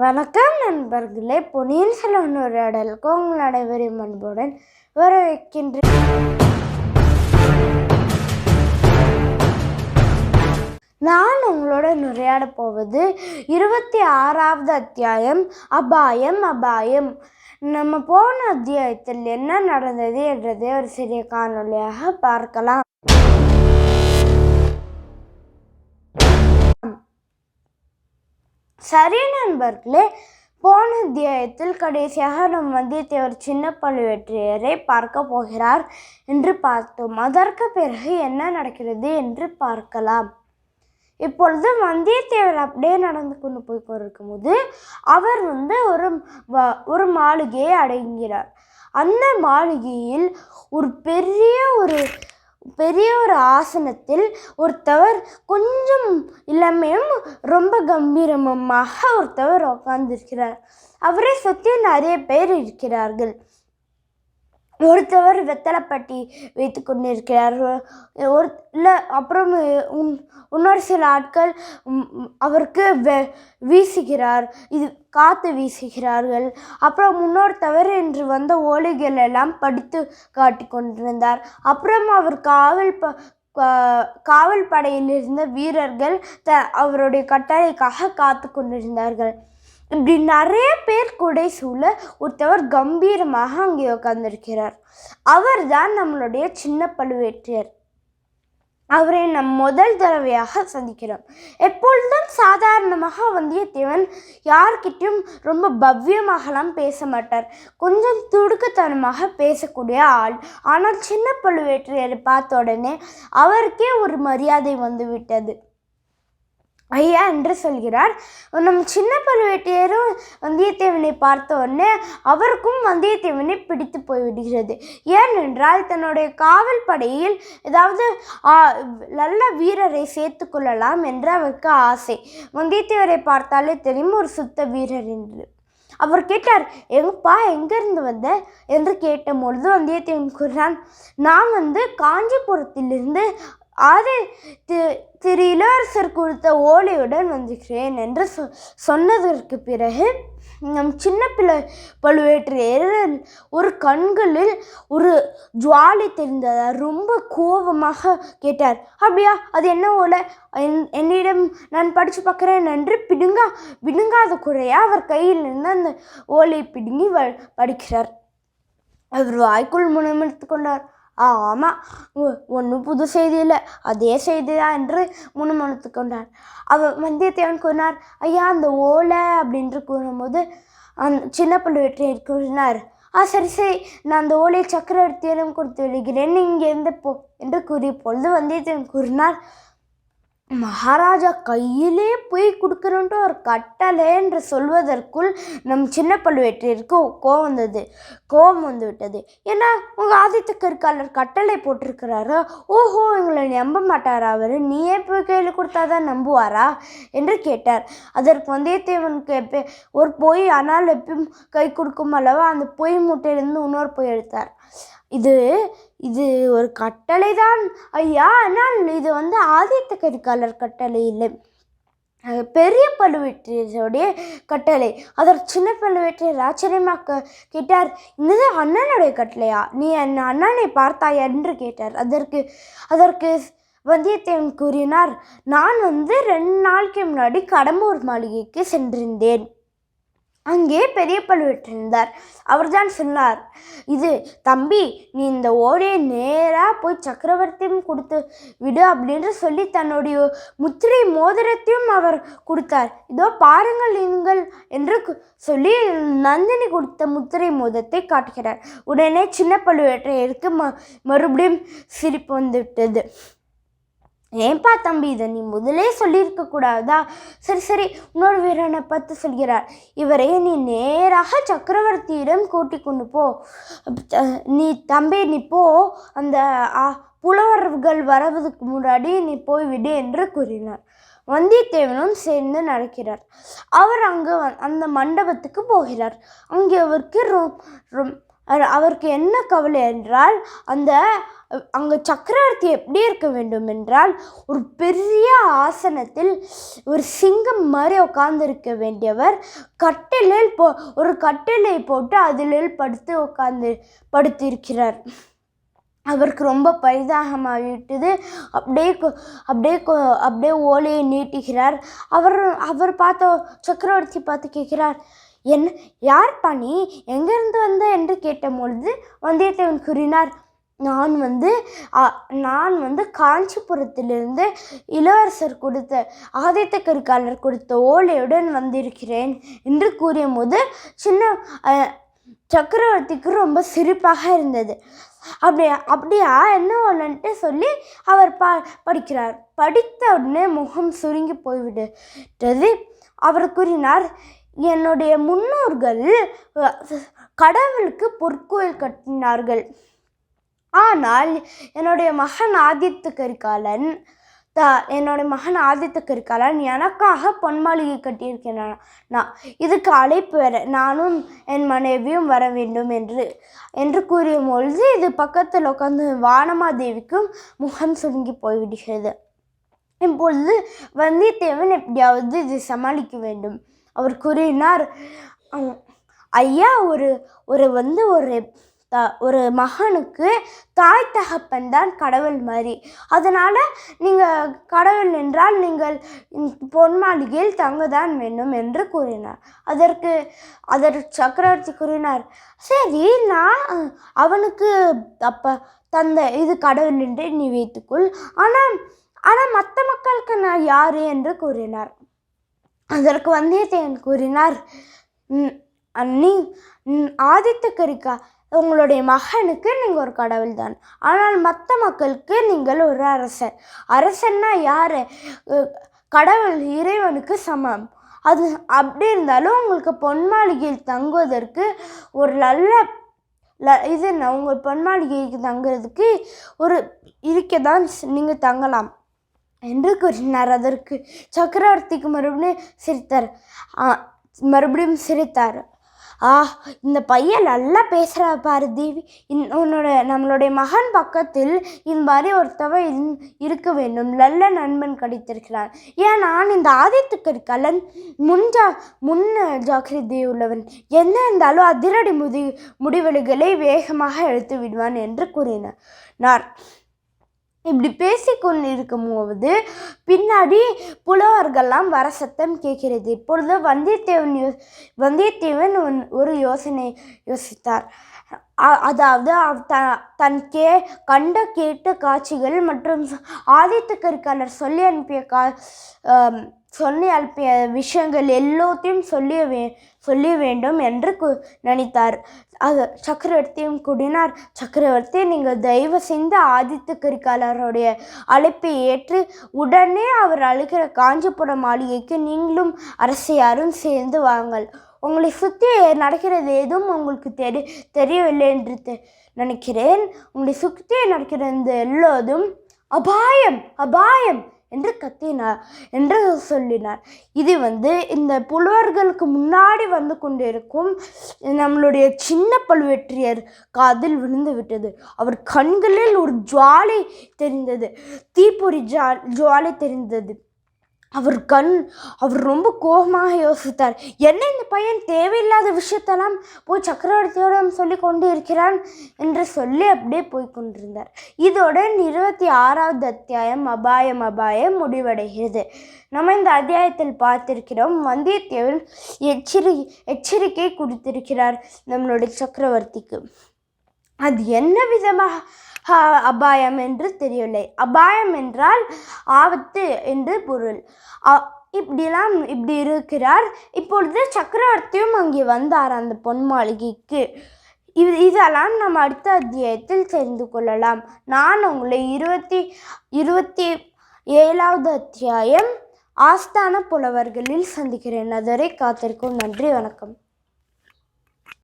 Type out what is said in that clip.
வணக்கம் நண்பர்களே பொன்னியின் செல்வன் உரையாடலுக்கு உங்கள் அனைவரையும் அன்புடன் வரவேற்கின்றேன் நான் உங்களுடன் உரையாட போவது இருபத்தி ஆறாவது அத்தியாயம் அபாயம் அபாயம். நம்ம போன அத்தியாயத்தில் என்ன நடந்தது என்றதை ஒரு சிறிய காணொளியாக பார்க்கலாம். சரி நண்பர்களே போன அத்தியாயத்தில் கடைசியாக நம் வந்தியத்தேவர் சின்ன பழுவேற்றையரை பார்க்க போகிறார் என்று பார்த்தோம். அதற்கு பிறகு என்ன நடக்கிறது என்று பார்க்கலாம். இப்பொழுது வந்தியத்தேவர் அப்படியே நடந்து கொண்டு போய் கொண்டிருக்கும் போது அவர் வந்து ஒரு வ- ஒரு மாளிகையை அடைகிறார். அந்த மாளிகையில் ஒரு பெரிய ஒரு பெரிய ஒரு ஆசனத்தில் ஒருத்தவர் கொஞ்சம் இளமையும் ரொம்ப கம்பீரமாக ஒருத்தவர் உட்கார்ந்திருக்கிறார் அவரை சுற்றி நிறைய பேர் இருக்கிறார்கள். ஒருத்தவர் வெத்தலைப்பட்டி வைத்து கொண்டிருக்கிறார். ஒரு இல்லை அப்புறம் உன் இன்னொரு சில ஆட்கள் அவருக்கு வெ வீசுகிறார். இது காற்று வீசுகிறார்கள். அப்புறம் இன்னொருத்தவர் என்று வந்த ஓலைகள் எல்லாம் படித்து காட்டி கொண்டிருந்தார். அப்புறம் அவர் காவல் ப காவல் படையில் இருந்த வீரர்கள் த அவருடைய கட்டளைக்காக காத்து கொண்டிருந்தார்கள். இப்படி நிறைய பேர் குடை சூழ ஒருத்தவர் கம்பீரமாக அங்கே உட்கார்ந்திருக்கிறார் அவர்தான் நம்மளுடைய சின்ன பழுவேற்றையர் அவரை நம் முதல் தடவையாக சந்திக்கிறோம். எப்பொழுதும் சாதாரணமாக வந்தியத்தேவன் யார்கிட்டையும் ரொம்ப பவ்யமாகலாம் பேச மாட்டார். கொஞ்சம் துடுக்கத்தனமாக பேசக்கூடிய ஆள். ஆனால் சின்ன பழுவேற்றையரை பார்த்த உடனே அவருக்கே ஒரு மரியாதை வந்து விட்டது ஐயா என்று சொல்கிறார். நம் சின்ன பழுவேட்டையரும் வந்தியத்தேவனை பார்த்த உடனே அவருக்கும் வந்தியத்தேவனை பிடித்து போய்விடுகிறது. ஏனென்றால் தன்னுடைய காவல் படையில் ஏதாவது நல்ல வீரரை சேர்த்து கொள்ளலாம் என்று அவருக்கு ஆசை. வந்தியத்தேவரை பார்த்தாலே தெரியும் ஒரு சுத்த வீரர் என்று. அவர் கேட்டார் எங்கப்பா எங்கேருந்து வந்த? என்று கேட்டபொழுது வந்தியத்தேவன் கூறினான் நான் வந்து காஞ்சிபுரத்திலிருந்து ஆதி தி- திரு இளவரசர் கொடுத்த ஓலையுடன் வந்திருக்கிறேன் என்று சொ சொன்னதற்கு பிறகு நம் சின்ன பிள்ளை பழுவேற்றையர் ஒரு கண்களில் ஒரு ஜுவாலி தெரிந்ததார் ரொம்ப கோபமாக கேட்டார். அப்படியா? அது என்ன ஓலை? என் என்னிடம் நான் படித்து பார்க்குறேன் என்று பிடுங்கா பிடுங்காத குறையா அவர் கையில் இருந்து அந்த ஓலை பிடுங்கி வ படிக்கிறார். அவர் வாய்க்குள் முணுமுணுத்து கொண்டார். ஆமாம் ஒன்றும் புது செய்தி இல்லை அதே செய்தி தான் என்று முணுமுணுத்து கொண்டார் அவர் வந்தியத்தேவன் கூறினார் ஐயா அந்த ஓலை அப்படின்று கூறும்போது அந்த சின்ன பழுவேற்றையர் கூறினார் ஆ சரி சரி நான் அந்த ஓலை சக்கரவர்த்தியிடம் கொடுத்து விடுகிறேன் இங்கேருந்து போ என்று கூறிய பொழுது வந்தியத்தேவன் கூறினார் மகாராஜா கையிலே போய் கொடுக்கணுன்ட்டு ஒரு கட்டளை என்று சொல்வதற்குள் நம் சின்ன பழுவேற்றையருக்கு கோவம் வந்தது. கோபம் வந்து விட்டது. ஏன்னா உங்கள் ஆதித்த கற்காலர் கட்டளை போட்டிருக்கிறாரா? ஓஹோ எங்களை நம்ப மாட்டாரா அவர்? நீயே போய் கையில் கொடுத்தாதான் நம்புவாரா? என்று கேட்டார். அதற்கு வந்தியத்தேவனுக்கு எப்போ ஒரு பொய் ஆனால் எப்பயும் கை கொடுக்கும் அளவு அந்த பொய் மூட்டையிலிருந்து இன்னொரு பொய் எடுத்தார். இது இது ஒரு கட்டளை தான் ஐயா ஆனால் இது வந்து ஆதித்த கரிகாலர் கட்டளை இல்லை. பெரிய பழுவேட்டரையருடைய கட்டளை. அதற்கு சின்ன பழுவேட்டரையர் ஆச்சரியமாக கேட்டார் இது அண்ணனுடைய கட்டளையா? நீ என் அண்ணனை பார்த்தாயா? என்று கேட்டார். அதற்கு அதற்கு வந்தியத்தேவன் கூறினார் நான் வந்து ரெண்டு நாளைக்கு முன்னாடி கடம்பூர் மாளிகைக்கு சென்றிருந்தேன். அங்கே பெரிய பழுவேட்டர் இருந்தார் அவர்தான் சொன்னார் இது தம்பி நீ இந்த ஓடையை நேராக போய் சக்கரவர்த்தியும் கொடுத்து விடு அப்படின்னு சொல்லி தன்னுடைய முத்திரை மோதிரத்தையும் அவர் கொடுத்தார். இதோ பாருங்கள் நீங்கள் என்று சொல்லி நந்தினி கொடுத்த முத்திரை மோதிரத்தை காட்டுகிறார். உடனே சின்ன பழுவேற்றையருக்கு ம மறுபடியும் சிரிப்பு வந்துவிட்டது. ஏன்பா தம்பி இதை நீ முதலே சொல்லியிருக்க கூடாதா? சரி சரி இன்னொரு வீரனை பார்த்து சொல்கிறார். இவரை நீ நேராக சக்கரவர்த்தியிடம் கூட்டி கொண்டு போ. நீ தம்பி நீ போ. அந்த புலவர்கள் வரவதுக்கு முன்னாடி நீ போய்விடு என்று கூறினார். வந்தியத்தேவனும் சேர்ந்து நடக்கிறார். அவர் அங்கு அந்த மண்டபத்துக்கு போகிறார். அங்கே அவருக்கு ரொம் ரொம் அவருக்கு என்ன கவலை என்றால் அந்த அங்கே சக்கரவர்த்தி எப்படி இருக்க வேண்டும் என்றால் ஒரு பெரிய ஆசனத்தில் ஒரு சிங்கம் மாதிரி உட்கார்ந்திருக்க வேண்டியவர் கட்டிலில் போ ஒரு கட்டிலை போட்டு அதிலில் படுத்து உட்கார்ந்து படுத்திருக்கிறார். அவருக்கு ரொம்ப பரிதாகமாகிவிட்டது அப்படியே அப்படியே அப்படியே ஓலையை நீட்டுகிறார். அவர் அவர் பார்த்த சக்கரவர்த்தி பார்த்து கேட்கிறார் என் யார் பாணி? எங்கேருந்து வந்த? என்று கேட்டபொழுது வந்தியத்தேவன் கூறினார் நான் வந்து நான் வந்து காஞ்சிபுரத்திலிருந்து இளவரசர் கொடுத்த ஆதித்த கரிகாலர் கொடுத்த ஓலையுடன் வந்திருக்கிறேன் என்று கூறிய போது சின்ன சக்கரவர்த்திக்கு ரொம்ப சிரிப்பாக இருந்தது. அப்படியா அப்படியா? என்ன ஒன்றுன்ட்டு சொல்லி அவர் பா படிக்கிறார். படித்த உடனே முகம் சுருங்கி போய்விட்டது அவர் கூறினார் என்னுடைய முன்னோர்கள் கடவுளுக்கு பொற்கோயில் கட்டினார்கள். ஆனால் என்னுடைய மகன் ஆதித்த கரிகாலன் த என்னுடைய மகன் ஆதித்த கரிகாலன் எனக்காக பொன்மாளிகை கட்டியிருக்கிறான் நான் இதுக்கு அழைப்பு வர நானும் என் மனைவியும் வர வேண்டும் என்று என்று கூறிய பொழுது இது பக்கத்தில் உட்காந்து வானமாதேவிக்கும் முகம் சுருங்கி போய்விடுகிறது. இப்பொழுது வந்தியத்தேவன் எப்படியாவது இதை சமாளிக்க வேண்டும். அவர் கூறினார் ஐயா ஒரு ஒரு வந்து ஒரு த ஒரு மகனுக்கு தாய் தகப்பன் தான் கடவுள் மாதிரி. அதனால் நீங்கள் கடவுள் என்றால் நீங்கள் பொன் மாளிகையில் தங்க தான் வேண்டும் என்று கூறினார். அதற்கு அதற்கு சக்கரவர்த்தி கூறினார் சரி நான் அவனுக்கு அப்போ தந்த இது கடவுள் என்று நீ வைத்துக்கொள். ஆனால் ஆனால் மற்ற மக்களுக்கு நான் யார்? என்று கூறினார். அதற்கு வந்தியத்தேவன் கூறினார் நீ ஆதித்த கரிகா உங்களுடைய மகனுக்கு நீங்கள் ஒரு கடவுள் தான் ஆனால் மற்ற மக்களுக்கு நீங்கள் ஒரு அரசர். அரசன்னா யார்? கடவுள் இறைவனுக்கு சமம். அது அப்படி இருந்தாலும் உங்களுக்கு பொன் மாளிகையில் தங்குவதற்கு ஒரு நல்ல ல இது உங்கள் பொன் மாளிகைக்கு தங்குறதுக்கு ஒரு இருக்க தான் நீங்கள் தங்கலாம். என்று கூறினார். அதற்கு சக்கரவர்த்திக்கு மறுபடியும் சிரித்தார். ஆ, மறுபடியும் சிரித்தார். ஆ இந்த பையன் நல்லா பேசுகிறா பாரு தேவி. இன் உன்னோட நம்மளுடைய மகன் பக்கத்தில் இந்த மாதிரி ஒருத்தவன் இருக்க வேண்டும். நல்ல நண்பன் கிடைத்திருக்கிறான். ஏன் நான் இந்த ஆதித்த கரிகாலன் முன்ஜா முன்ன ஜாக்கிரதை உள்ளவன். என்ன இருந்தாலும் அதிரடி முதி முடிவுகளை வேகமாக எடுத்து விடுவான் என்று கூறினார். நான் இப்படி பேசிக்கொண்டு இருக்கும்போது பின்னாடி புலவர்கள்லாம் வர சத்தம் கேட்கிறது. இப்பொழுது வந்தியத்தேவன் யோ வந்தியத்தேவன் ஒன்- ஒரு யோசனை யோசித்தார். அதாவது த தன் கே கண்ட கேட்ட காட்சிகள் மற்றும் ஆதித்த கரிகாலர் சொல்லி அனுப்பிய கா சொல்லி அனுப்பிய விஷயங்கள் எல்லாத்தையும் சொல்லிய வே சொல்லிய வேண்டும் என்று கு நினைத்தார். அது சக்கரவர்த்தியும் கூறினார் சக்கரவர்த்தி நீங்கள் தயவு செய்து ஆதித்த கரிகாலருடைய அழைப்பை ஏற்று உடனே அவர் அழைக்கிற காஞ்சிபுரம் மாளிகைக்கு நீங்களும் அரசியாரும் சேர்ந்து வாங்கள் உங்களை சுற்றி நடக்கிறது எதுவும் உங்களுக்கு தெரி தெரியவில்லை என்று தெ- நினைக்கிறேன். உங்களை சுற்றி நடக்கிற இந்த எல்லோதும் அபாயம் அபாயம் என்று கத்தினார் என்று சொல்லினார். இது வந்து இந்த புலவர்களுக்கு முன்னாடி வந்து கொண்டிருக்கும் நம்மளுடைய சின்ன பழுவேற்றியர் காதில் விழுந்து விட்டது. அவர் கண்களில் ஒரு ஜுவாலை தெரிந்தது தீப்பொறி ஜா ஜுவாலை தெரிந்தது. அவர் கண் அவர் ரொம்ப கோபமாக யோசித்தார். என்ன இந்த பையன் தேவையில்லாத விஷயத்தெல்லாம் போய் சக்கரவர்த்தியோடம் சொல்லி கொண்டு இருக்கிறான் என்று சொல்லி அப்படியே போய் கொண்டிருந்தார். இதோட இருபத்தி ஆறாவது அத்தியாயம் அபாயம் அபாயம் முடிவடைகிறது. நம்ம இந்த அத்தியாயத்தில் பார்த்திருக்கிறோம் வந்தியத்தேவன் எச்சரி எச்சரிக்கை கொடுத்திருக்கிறார் நம்மளுடைய சக்கரவர்த்திக்கு. அது என்ன விதமாக அபாயம் என்று தெரியவில்லை. அபாயம் என்றால் ஆபத்து என்று பொருள். அ- இப்படிலாம் இப்படி இருக்கிறார். இப்பொழுது சக்கரவர்த்தியும் அங்கே வந்தார் அந்த பொன் மாளிகைக்கு. இது இதெல்லாம் நம்ம அடுத்த அத்தியாயத்தில் தெரிந்து கொள்ளலாம். நான் உங்களை இருபத்தி இருபத்தி ஏழாவது அத்தியாயம் ஆஸ்தான புலவர்களில் சந்திக்கிறேன். அதுவரை காத்திருக்கும் நன்றி வணக்கம்.